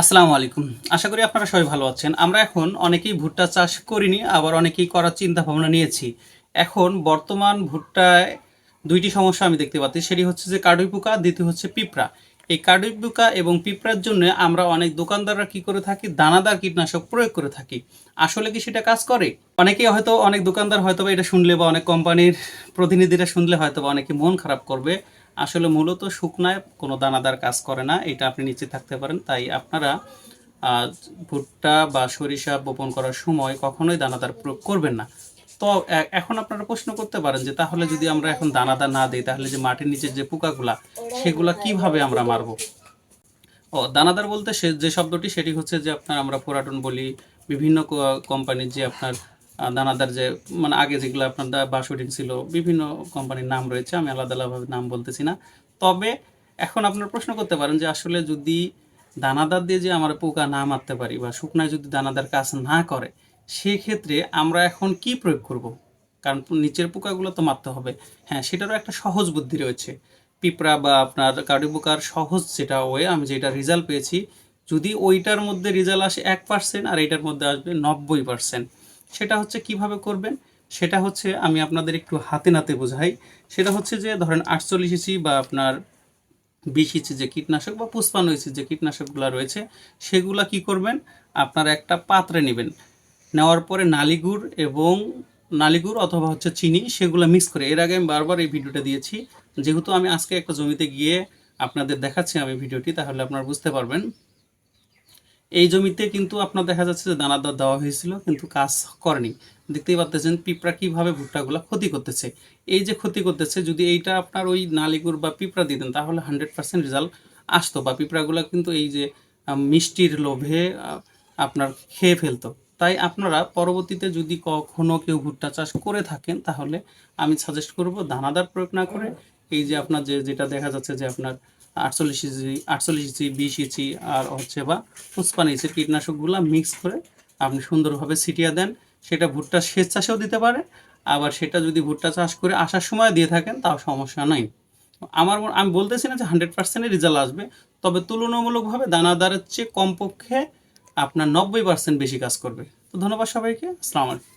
আসসালামু আলাইকুম। আশা করি আপনারা সবাই ভালো আছেন। আমরা এখন অনেকেই ভুট্টা চাষ করিনি, আবার অনেকেই করার চিন্তা ভাবনা নিয়েছি। এখন বর্তমান ভুট্টায় দুইটি সমস্যা আমি দেখতে পাচ্ছি। সেটি হচ্ছে যে কার্ডুই পোকা, দ্বিতীয় হচ্ছে পিঁপড়া। এই কার্ডুই পোকা এবং পিঁপড়ার জন্য আমরা অনেক দোকানদাররা কি করে থাকি? দানাদার কীটনাশক প্রয়োগ করে থাকি। আসলে কি সেটা কাজ করে? অনেকেই হয়তো, অনেক দোকানদার হয়তো এটা শুনলে বা অনেক কোম্পানির প্রতিনিধিরা শুনলে হয়তো বা অনেকে মন খারাপ করবে। আসলে মূলত শুকনায় কোনো দানাদার কাজ করে না, এটা আপনি নিচে থাকতে পারেন। তাই আপনারা ভুট্টা বা সরিষা বপন করার সময় কখনোই দানাদার প্রয়োগ করবেন না। তো এখন আপনারা প্রশ্ন করতে পারেন যে, তাহলে যদি আমরা এখন দানাদার না দিই, তাহলে যে মাটির নিচের যে পোকাগুলা, সেগুলা কীভাবে আমরা মারবো? ও, দানাদার বলতে সে, যে শব্দটি, সেটি হচ্ছে যে আপনার, আমরা পুরাটন বলি, বিভিন্ন কোম্পানির যে আপনার দানাদার যে মানে আগে যেগুলো আপনার বাসুডিন ছিল, বিভিন্ন কোম্পানির নাম রয়েছে, আমি আলাদা আলাদাভাবে নাম বলতেছি না। তবে এখন আপনারা প্রশ্ন করতে পারেন যে, আসলে যদি দানাদার দিয়ে যে আমরা পোকা না মারতে পারি বা শুকনায় যদি দানাদার কাজ না করে, সেক্ষেত্রে আমরা এখন কি প্রয়োগ করব? কারণ নিচের পোকাগুলো তো মারতে হবে। হ্যাঁ সেটারও একটা সহজ বুদ্ধি রয়েছে। পিঁপড়া বা আপনার কার্ডি পোকার সহজ যেটা ওয়ে, আমি যেটা রেজাল্ট পেয়েছি, যদি ওইটার মধ্যে রেজাল্ট আসে এক পার্সেন্ট আর এইটার মধ্যে আসবে নব্বই পার্সেন্ট সেটা হচ্ছে কীভাবে করবেন? সেটা হচ্ছে আমি আপনাদের একটু হাতে নাতে বোঝাই। সেটা হচ্ছে যে ধরেন আটচল্লিশ ইঞ্চি বা আপনার বিশ ইঞ্চি যে কীটনাশক বা পুষ্পান্ন ইঞ্চি যে কীটনাশকগুলো রয়েছে, সেগুলা কি করবেন? আপনারা একটা পাত্রে নেবেন। নেওয়ার পরে নালিগুড় এবং নালিগুড় অথবা হচ্ছে চিনি সেগুলো মিক্স করে। এর আগে আমি বারবার এই ভিডিওটা দিয়েছি। যেহেতু আমি আজকে একটা জমিতে গিয়ে আপনাদের দেখাচ্ছি আমি ভিডিওটি, তাহলে আপনারা বুঝতে পারবেন। এই জমিতে কিন্তু আপনার দেখা যাচ্ছে যে দানাদার দেওয়া হয়েছিল, কিন্তু কাজ করেনি। দেখতেই পাচ্ছেন পিঁপড়া কীভাবে ভুট্টাগুলো ক্ষতি করতেছে। এই যে ক্ষতি করতেছে, যদি এইটা আপনার ওই নালিগুড় বা পিঁপড়া দিতেন তাহলে হান্ড্রেড পার্সেন্ট রেজাল্ট আসতো বা পিঁপড়াগুলো কিন্তু এই যে মিষ্টির লোভে আপনার খেয়ে ফেলতো। তাই আপনারা পরবর্তীতে যদি কখনো কেউ ভুট্টা চাষ করে থাকেন, তাহলে আমি সাজেস্ট করব দানাদার প্রয়োগ না করে এই যে আপনার যে, যেটা দেখা যাচ্ছে যে আপনার আটচল্লিশ ইঞ্চি আটচল্লিশ ইঞ্চি, বিশ ইঞ্চি আর হচ্ছে বা পুষ্পান ইঞ্চির কীটনাশকগুলো মিক্স করে আপনি সুন্দরভাবে ছিটিয়ে দেন। সেটা ভুট্টা সেচ চাষেও দিতে পারে, আবার সেটা যদি ভুট্টা চাষ করে আসার সময় দিয়ে থাকেন, তাও সমস্যা নাই। আমার আমি বলতেছি না যে হান্ড্রেড পার্সেন্টের রেজাল্ট আসবে, তবে তুলনামূলকভাবে দানাদারের চেয়ে কমপক্ষে আপনার নব্বই পার্সেন্ট বেশি কাজ করবে। তো ধন্যবাদ সবাইকে, আসসালামু আলাইকুম।